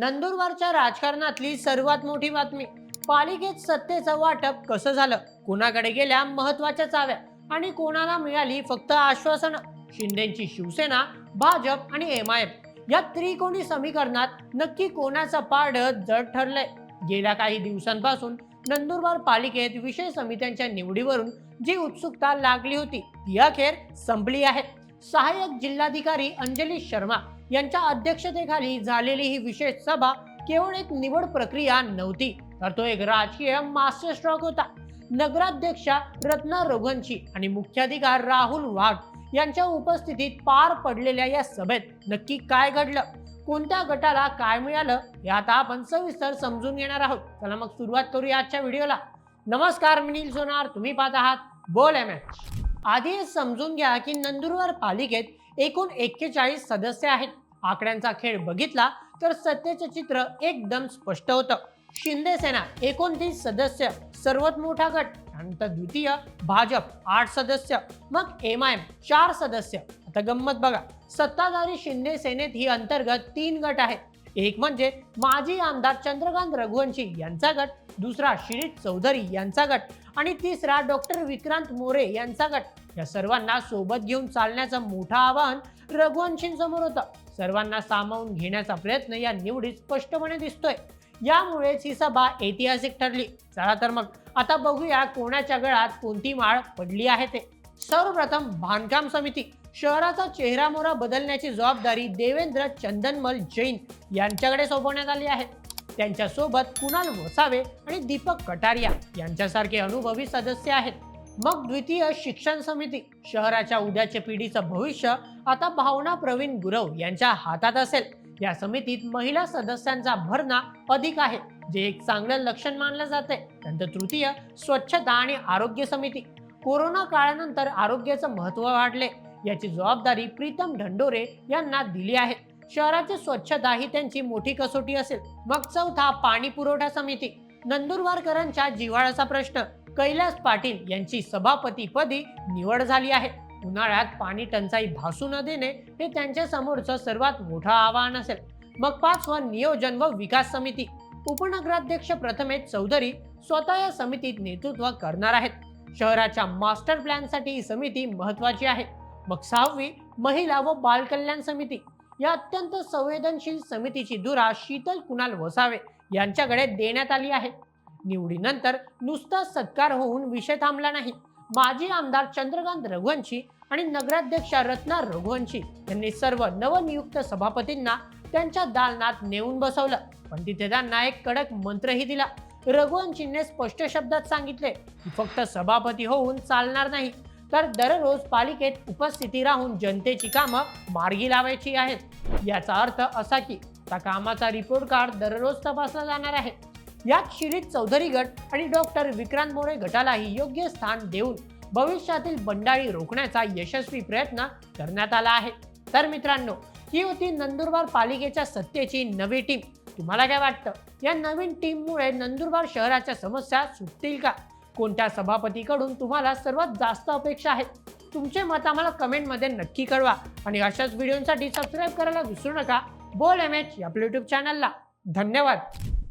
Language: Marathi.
नंदुरबारच्या राजकारणातली सर्वात मोठी बातमी. पालिकेत सत्तेचं वाटप कसं झालं? कोणाकडे गेल्या महत्त्वाच्या चाव्या? आणि कोणाला मिळाली फक्त आश्वासनं? शिंदेची शिवसेना भाजप आणि एम आय एम. या त्रिकोणी समीकरणात नक्की कोणाचं पाड जड ठरलंय? गेल्या काही दिवसांपासून नंदुरबार पालिकेत विषय समित्यांच्या निवडीवरून जी उत्सुकता लागली होती ती अखेर संपली आहे. सहाय्यक जिल्हाधिकारी अंजली शर्मा यांच्या अध्यक्षतेखाली झालेली ही विशेष सभा केवळ एक निवड प्रक्रिया नव्हती तर तो एक राजकीय मास्टर स्ट्रोक होता. नगराध्यक्षा रत्ना रघुवंशी आणि मुख्याधिकार राहुल वाघ यांच्या उपस्थितीत पार पडलेल्या या सभेत नक्की काय घडलं? कोणत्या गटाला काय मिळालं? हे आता आपण सविस्तर समजून घेणार आहोत. चला मग सुरुवात करूया आजच्या व्हिडिओला. नमस्कार मी नील सोनार. तुम्ही पाहत आहात बोल एम आधी हे समजून घ्या की नंदुरबार पालिकेत एकूण एक्केचाळीस सदस्य आहेत. आकड्यांचा खेळ बघितला तर सत्तेचं चित्र एकदम स्पष्ट होतं. शिंदे सेना एकोणतीस सदस्य सर्वात मोठा गट त्यानंतर द्वितीय भाजप आठ सदस्य मग एम आय एम चार सदस्य. आता गंमत बघा. सत्ताधारी शिंदे सेनेत ही अंतर्गत तीन गट आहेत. एक म्हणजे माजी आमदार चंद्रकांत रघुवंशी यांचा गट दुसरा शिरीष चौधरी यांचा गट आणि तिसरा डॉक्टर विक्रांत मोरे यांचा गट. या सर्वांना सोबत घेऊन चालण्याचं मोठं आवाहन रघुवंशींसमोर होतं. सर्वांना सामावून घेण्याचा प्रयत्न या निवडीत स्पष्टपणे दिसतोय. यामुळेच ही सभा ऐतिहासिक ठरली. चला तर मग आता बघूया कोणाच्या गळात कोणती माळ पडली आहे ते. सर्वप्रथम बांधकाम समिती शहराचा चेहरा मोहरा बदलण्याची जबाबदारी देवेंद्र चंदनमल जैन यांच्याकडे सोपवण्यात आली आहे. त्यांच्यासोबत कुणाल वसावे आणि दीपक कटारिया यांच्यासारखे अनुभवी सदस्य आहेत. मग द्वितीय शिक्षण समिती शहराच्या उद्याच्या पिढीचं भविष्य आता भावना प्रवीण गुरव यांच्या हातात असेल. या समितीत महिला सदस्यांचा भरणा अधिक आहे जे एक चांगलं लक्षण मानलं जाते त्यानंतर तृतीय स्वच्छता आणि आरोग्य समिती कोरोना काळानंतर आरोग्याचं महत्त्व वाढले याची जबाबदारी प्रीतम ढंडोरे यांना दिली आहे. शहराची स्वच्छता ही त्यांची मोठी कसोटी असेल. मग चौथा पाणी पुरवठा समिती. नंदुरबारकरांच्या जिव्हाळ्याचा प्रश्न. कैलास पाटील यांची सभापतीपदी निवड झाली आहे. उन्हाळ्यात पाणी टंचाई भासू न देणे हे त्यांच्या समोरचं सर्वात मोठं आव्हान असेल. मग पाचवं नियोजन व विकास समिती. उपनगराध्यक्ष प्रथमेश चौधरी स्वतः या समितीत नेतृत्व करणार आहेत. शहराच्या मास्टर प्लॅनसाठी ही समिती महत्वाची आहे. मग सहावी महिला व बालकल्याण समिती. या अत्यंत संवेदनशील समितीची धुरा शीतल कुणाल वसावे यांच्याकडे देण्यात आली आहे. निवडीनंतर नुसता सत्कार होऊन विषय थांबला नाही. माजी आमदार चंद्रकांत रघुवंशी आणि नगराध्यक्षा रत्ना रघुवंशी यांनी सर्व नवनियुक्त सभापतींना त्यांच्या दालनात नेऊन बसवलं. पण तिथे त्यांना एक कडक मंत्रही दिला. रघुवंशींनी स्पष्ट शब्दात सांगितले की फक्त सभापती होऊन चालणार नाही तर दररोज पालिकेत उपस्थिती राहून जनतेची कामं मार्गी लावायची आहेत. याचा अर्थ असा की त्या कामाचा रिपोर्ट कार्ड दररोज तपासला जाणार आहे. यात शिरीष चौधरी गट आणि डॉक्टर विक्रांत मोरे गटालाही योग्य स्थान देऊन भविष्यातील बंडाळी रोखण्याचा यशस्वी प्रयत्न करण्यात आला आहे. तर मित्रांनो ही होती नंदुरबार पालिकेच्या सत्तेची नवी टीम. तुम्हाला काय वाटतं? या नवीन टीममुळे नंदुरबार शहराच्या समस्या सुटतील का? कोणत्या सभापतीकडून तुम्हाला सर्वात जास्त अपेक्षा आहेत? तुमचे मत आम्हाला कमेंटमध्ये नक्की कळवा. आणि अशाच व्हिडिओसाठी सबस्क्राईब करायला विसरू नका. बोल एम एच आपल्या यूट्यूब चॅनलला धन्यवाद.